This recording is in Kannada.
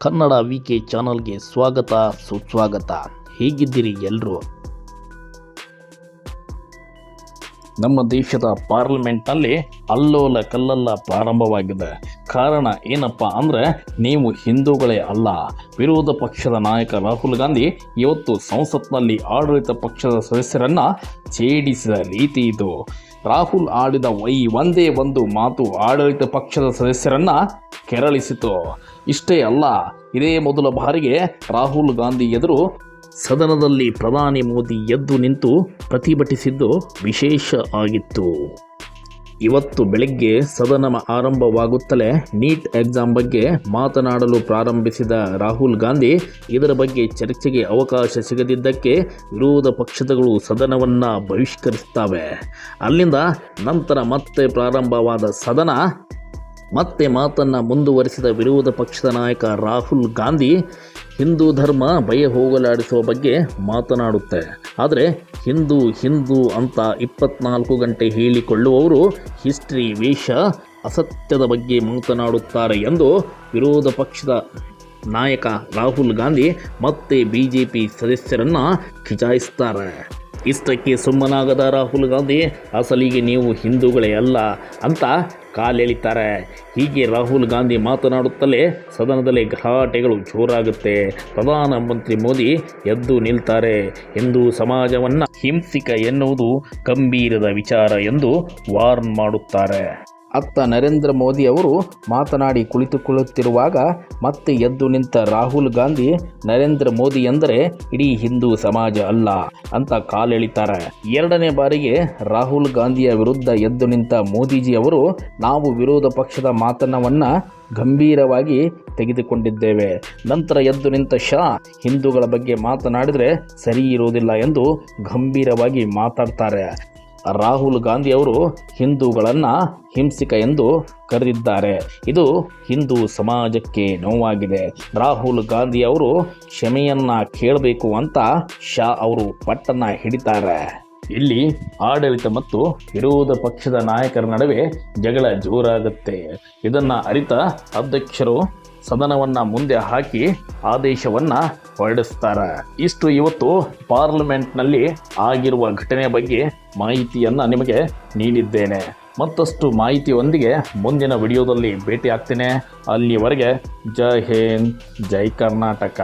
ಕನ್ನಡ ವಿ ಕೆ ಚಾನಲ್ಗೆ ಸ್ವಾಗತ, ಸುಸ್ವಾಗತ. ಹೇಗಿದ್ದೀರಿ ಎಲ್ಲರೂ ನಮ್ಮ ದೇಶದ ಪಾರ್ಲಿಮೆಂಟ್ನಲ್ಲಿ ಅಲ್ಲೋಲ ಕಲ್ಲಲ್ಲ ಪ್ರಾರಂಭವಾಗಿದೆ. ಕಾರಣ ಏನಪ್ಪ ಅಂದರೆ, ನೀವು ಹಿಂದೂಗಳೇ ಅಲ್ಲ. ವಿರೋಧ ಪಕ್ಷದ ನಾಯಕ ರಾಹುಲ್ ಗಾಂಧಿ ಇವತ್ತು ಸಂಸತ್ನಲ್ಲಿ ಆಡಳಿತ ಪಕ್ಷದ ಸದಸ್ಯರನ್ನು ಛೇಡಿಸಿದ ರೀತಿ ಇದು. ರಾಹುಲ್ ಆಡಿದ ಈ ಒಂದೇ ಒಂದು ಮಾತು ಆಡಳಿತ ಪಕ್ಷದ ಸದಸ್ಯರನ್ನ ಕೆರಳಿಸಿತು. ಇಷ್ಟೇ ಅಲ್ಲ, ಇದೇ ಮೊದಲ ಬಾರಿಗೆ ರಾಹುಲ್ ಗಾಂಧಿ ಎದುರು ಸದನದಲ್ಲಿ ಪ್ರಧಾನಿ ಮೋದಿ ಎದ್ದು ನಿಂತು ಪ್ರತಿಭಟಿಸಿದ್ದು ವಿಶೇಷ ಆಗಿತ್ತು. ಇವತ್ತು ಬೆಳಗ್ಗೆ ಸದನ ಆರಂಭವಾಗುತ್ತಲೇ ನೀಟ್ ಎಕ್ಸಾಮ್ ಬಗ್ಗೆ ಮಾತನಾಡಲು ಪ್ರಾರಂಭಿಸಿದ ರಾಹುಲ್ ಗಾಂಧಿ, ಇದರ ಬಗ್ಗೆ ಚರ್ಚೆಗೆ ಅವಕಾಶ ಸಿಗದಿದ್ದಕ್ಕೆ ವಿರೋಧ ಪಕ್ಷದಗಳು ಸದನವನ್ನು ಬಹಿಷ್ಕರಿಸುತ್ತವೆ. ಅಲ್ಲಿಂದ ನಂತರ ಮತ್ತೆ ಪ್ರಾರಂಭವಾದ ಸದನ ಮತ್ತೆ ಮಾತನ್ನು ಮುಂದುವರಿಸಿದ ವಿರೋಧ ಪಕ್ಷದ ನಾಯಕ ರಾಹುಲ್ ಗಾಂಧಿ ಹಿಂದೂ ಧರ್ಮ ಭಯ ಹೋಗಲಾಡಿಸುವ ಬಗ್ಗೆ ಮಾತನಾಡುತ್ತೆ. ಆದರೆ ಹಿಂದೂ ಹಿಂದೂ ಅಂತ ಇಪ್ಪತ್ನಾಲ್ಕು ಗಂಟೆ ಹೇಳಿಕೊಳ್ಳುವವರು ಹಿಸ್ಟ್ರಿ, ವೇಷ, ಅಸತ್ಯದ ಬಗ್ಗೆ ಮಾತನಾಡುತ್ತಾರೆ ಎಂದು ವಿರೋಧ ಪಕ್ಷದ ನಾಯಕ ರಾಹುಲ್ ಗಾಂಧಿ ಮತ್ತೆ ಬಿ ಜೆ ಪಿ ಸದಸ್ಯರನ್ನು ಕಿಚಾಯಿಸ್ತಾರೆ ಇಷ್ಟಕ್ಕೆ ಸುಮ್ಮನಾಗದ ರಾಹುಲ್ ಗಾಂಧಿ, ಅಸಲಿಗೆ ನೀವು ಹಿಂದೂಗಳೇ ಅಲ್ಲ ಅಂತ ಕಾಲೆಳಿತಾರೆ ಹೀಗೆ ರಾಹುಲ್ ಗಾಂಧಿ ಮಾತನಾಡುತ್ತಲೇ ಸದನದಲ್ಲಿ ಗಲಾಟೆಗಳು ಜೋರಾಗುತ್ತೆ. ಪ್ರಧಾನಮಂತ್ರಿ ಮೋದಿ ಎದ್ದು ನಿಲ್ತಾರೆ ಹಿಂದೂ ಸಮಾಜವನ್ನು ಹಿಂಸಿಕ ಎನ್ನುವುದು ಗಂಭೀರದ ವಿಚಾರ ಎಂದು ವಾರ್ನ್ ಮಾಡುತ್ತಾರೆ. ಅತ್ತ ನರೇಂದ್ರ ಮೋದಿ ಅವರು ಮಾತನಾಡಿ ಕುಳಿತುಕೊಳ್ಳುತ್ತಿರುವಾಗ ಮತ್ತೆ ಎದ್ದು ನಿಂತ ರಾಹುಲ್ ಗಾಂಧಿ, ನರೇಂದ್ರ ಮೋದಿ ಎಂದರೆ ಇಡೀ ಹಿಂದೂ ಸಮಾಜ ಅಲ್ಲ ಅಂತ ಕಾಲೆಳಿತಾರೆ. ಎರಡನೇ ಬಾರಿಗೆ ರಾಹುಲ್ ಗಾಂಧಿಯ ವಿರುದ್ಧ ಎದ್ದು ನಿಂತ ಮೋದಿಜಿ ಅವರು ನಾವು ವಿರೋಧ ಪಕ್ಷದ ಮಾತನವನ್ನ ಗಂಭೀರವಾಗಿ ತೆಗೆದುಕೊಂಡಿದ್ದೇವೆ. ನಂತರ ಎದ್ದು ನಿಂತ ಶಾ ಹಿಂದೂಗಳ ಬಗ್ಗೆ ಮಾತನಾಡಿದರೆ ಸರಿ ಇರುವುದಿಲ್ಲ ಎಂದು ಗಂಭೀರವಾಗಿ ಮಾತಾಡ್ತಾರೆ. ರಾಹುಲ್ ಗಾಂಧಿ ಅವರು ಹಿಂದೂಗಳನ್ನು ಹಿಂಸಿಕ ಎಂದು ಕರೆದಿದ್ದಾರೆ. ಇದು ಹಿಂದೂ ಸಮಾಜಕ್ಕೆ ನೋವಾಗಿದೆ. ರಾಹುಲ್ ಗಾಂಧಿ ಅವರು ಕ್ಷಮೆಯನ್ನ ಕೇಳಬೇಕು ಅಂತ ಶಾ ಅವರು ಪಟ್ಟನ್ನ ಹಿಡಿತಾರೆ. ಇಲ್ಲಿ ಆಡಳಿತ ಮತ್ತು ವಿರೋಧ ಪಕ್ಷದ ನಾಯಕರ ನಡುವೆ ಜಗಳ ಜೋರಾಗುತ್ತೆ. ಇದನ್ನು ಅರಿತ ಅಧ್ಯಕ್ಷರು ಸದನವನ್ನ ಮುಂದೆ ಹಾಕಿ ಆದೇಶವನ್ನ ಹೊರಡಿಸ್ತಾರೆ. ಇಷ್ಟು ಇವತ್ತು ಪಾರ್ಲಿಮೆಂಟ್ನಲ್ಲಿ ಆಗಿರುವ ಘಟನೆ ಬಗ್ಗೆ ಮಾಹಿತಿಯನ್ನ ನಿಮಗೆ ನೀಡಿದ್ದೇನೆ. ಮತ್ತಷ್ಟು ಮಾಹಿತಿಯೊಂದಿಗೆ ಮುಂದಿನ ವಿಡಿಯೋದಲ್ಲಿ ಭೇಟಿ ಆಗ್ತೇನೆ ಅಲ್ಲಿವರೆಗೆ ಜೈ ಹಿಂದ್, ಜೈ ಕರ್ನಾಟಕ.